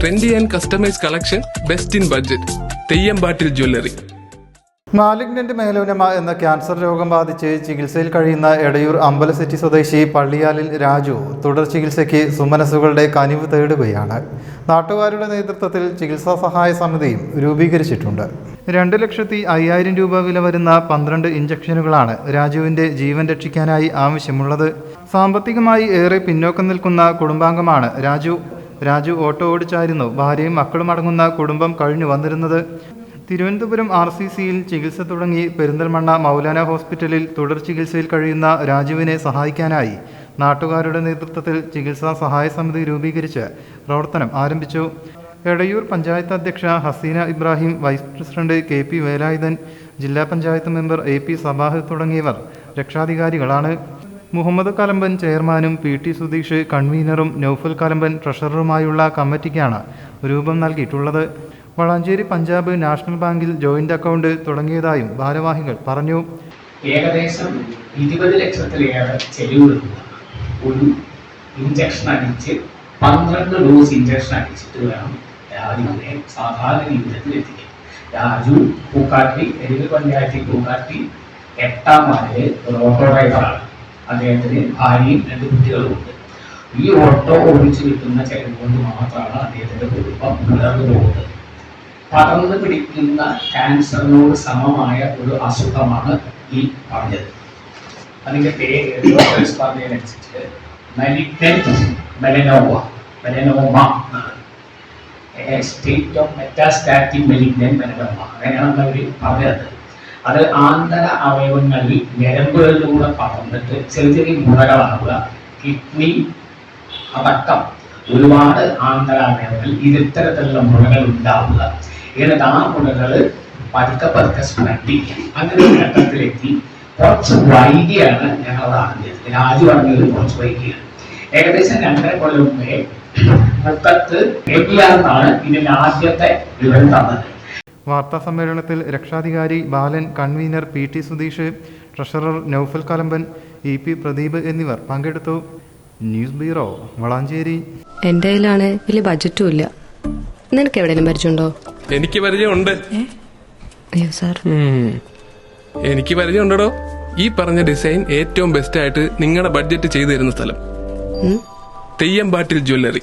Trendy and customise collection best in budget Theyyampattil jewellery malignant melanoma എന്ന cancer രോഗം ബാധിച്ച് ചികിത്സയിൽ കഴിയുന്ന എടയൂർ അമ്പലസിറ്റി സ്വദേശി പള്ളിയാലിൽ രാജു തുടർ ചികിത്സയ്ക്ക് സുമനസുകളുടെ കനിവ് തേടുകയാണ്. നാട്ടുകാരുടെ നേതൃത്വത്തിൽ ചികിത്സാ സഹായ സമിതിയും രൂപീകരിച്ചിട്ടുണ്ട്. രണ്ട് ലക്ഷത്തി അയ്യായിരം രൂപ വില വരുന്ന പന്ത്രണ്ട് ഇഞ്ചക്ഷനുകളാണ് രാജുവിന്റെ ജീവൻ രക്ഷിക്കാനായി ആവശ്യമുള്ളത്. സാമ്പത്തികമായി ഏറെ പിന്നോക്കം നിൽക്കുന്ന കുടുംബാംഗമാണ് രാജു. രാജു ഓട്ടോ ഓടിച്ചായിരുന്നു. ഭാര്യയും മക്കളും അടങ്ങുന്ന കുടുംബം കഴിഞ്ഞു വന്നിരുന്നത്. തിരുവനന്തപുരം ആർ സി സിയിൽ ചികിത്സ തുടങ്ങി പെരിന്തൽമണ്ണ മൗലാന ഹോസ്പിറ്റലിൽ തുടർ ചികിത്സയിൽ കഴിയുന്ന രാജുവിനെ സഹായിക്കാനായി നാട്ടുകാരുടെ നേതൃത്വത്തിൽ ചികിത്സാ സഹായ സമിതി രൂപീകരിച്ച് പ്രവർത്തനം ആരംഭിച്ചു. എടയൂർ പഞ്ചായത്ത് അധ്യക്ഷ Haseena Ibrahim vice president K P Velayudhan ജില്ലാ panchayat member A P Sabah തുടങ്ങിയവർ രക്ഷാധികാരികളാണ്. മുഹമ്മദ് കലമ്പൻ ചെയർമാനും പി ടി സുധീഷ് കൺവീനറും നൌഫൽ കലമ്പൻ ട്രഷററുമായുള്ള കമ്മിറ്റിക്കാണ് രൂപം നൽകിയിട്ടുള്ളത്. വളാഞ്ചേരി പഞ്ചാബ് നാഷണൽ ബാങ്കിൽ ജോയിന്റ് അക്കൗണ്ട് തുടങ്ങിയതായും ഭാരവാഹികൾ പറഞ്ഞു. ഏകദേശം ഇരുപത് ലക്ഷത്തിലേറെ ചെലവ് ഒരു ഇഞ്ചക്ഷൻ അടിച്ച് പന്ത്രണ്ട് ഡോസ് ഇഞ്ചക്ഷൻ അടിച്ചിട്ട് വേണം രാജുവിനെ സാധാരണ ജീവിതത്തിൽ എത്തിക്കാൻ. രാജു പൂക്കാട്ടി എരിവ് പഞ്ചായത്തിൽ പൂക്കാട്ടി എട്ടാം വാർഡിലെ ഓട്ടോ ഡ്രൈവറാണ് അദ്ദേഹത്തിന് ഭാര്യയും രണ്ട് കുട്ടികളുമുണ്ട് ഈ ഓട്ടോ ഓടിച്ചു കിട്ടുന്ന ചെലവ് കൊണ്ട് മാത്രമാണ് അദ്ദേഹത്തിന്റെ കുടുംബം വളർന്നു പോകുന്നത്. പടർന്നു പിടിക്കുന്ന ക്യാൻസറിനോട് സമമായ ഒരു അസുഖമാണ് ഈ പറഞ്ഞത്. അതിന്റെ പേര് പറഞ്ഞതിനനുസരിച്ച് state of metastatic malignant melanoma അങ്ങനെയാണ് അവർ പറഞ്ഞത്. അത് ആന്തര അവയവങ്ങളിൽ ഞരമ്പുകളിലൂടെ പടർന്നിട്ട് ചെറിയ ചെറിയ മുറകളാവുക കിഡ്നി അടക്കം ഒരുപാട് ആന്തര അവയവങ്ങൾ ഇത്തരത്തിലുള്ള മുറകൾ ഉണ്ടാവുക. എന്നിട്ട് ആ മുഴകൾ പതുക്കെ പതുക്കെ സ്പ്രെഡ് അങ്ങനെ ഒരു ഘട്ടത്തിലെത്തി കുറച്ച് വൈകിയാണ് ഞങ്ങൾ അത് അറിഞ്ഞത് രാജു പറഞ്ഞത് കുറച്ച് വൈകിയാണ്. ഏകദേശം രണ്ടര കൊല്ലം മുമ്പേ മുക്കത്ത് എബിയാണെന്നാണ് ഇതിന്റെ ആദ്യത്തെ വിവരം തന്നത്. വാർത്താ സമ്മേളനത്തിൽ രക്ഷാധികാരി Balan convener P T Sudheesh treasurer Naufal Kalamban E P Pradeep എന്നിവർ പങ്കെടുത്തു. News bureau Valanchery. എന്റെ കയ്യിലാണ് വലിയ ബജറ്റും ഇല്ല. നിനക്ക് എവിടെയും പരിചയമുണ്ടോ? എനിക്ക് പരിചയമുണ്ട്. അയ്യോ സാർ. എനിക്ക് പരിചയമുണ്ടോ ഈ പറഞ്ഞ ഡിസൈൻ ഏറ്റവും ബെസ്റ്റ് ആയിട്ട് നിങ്ങളുടെ ബഡ്ജറ്റ് ചെയ്തു തരുന്ന സ്ഥലം. Theyyam Theyyampattil jewellery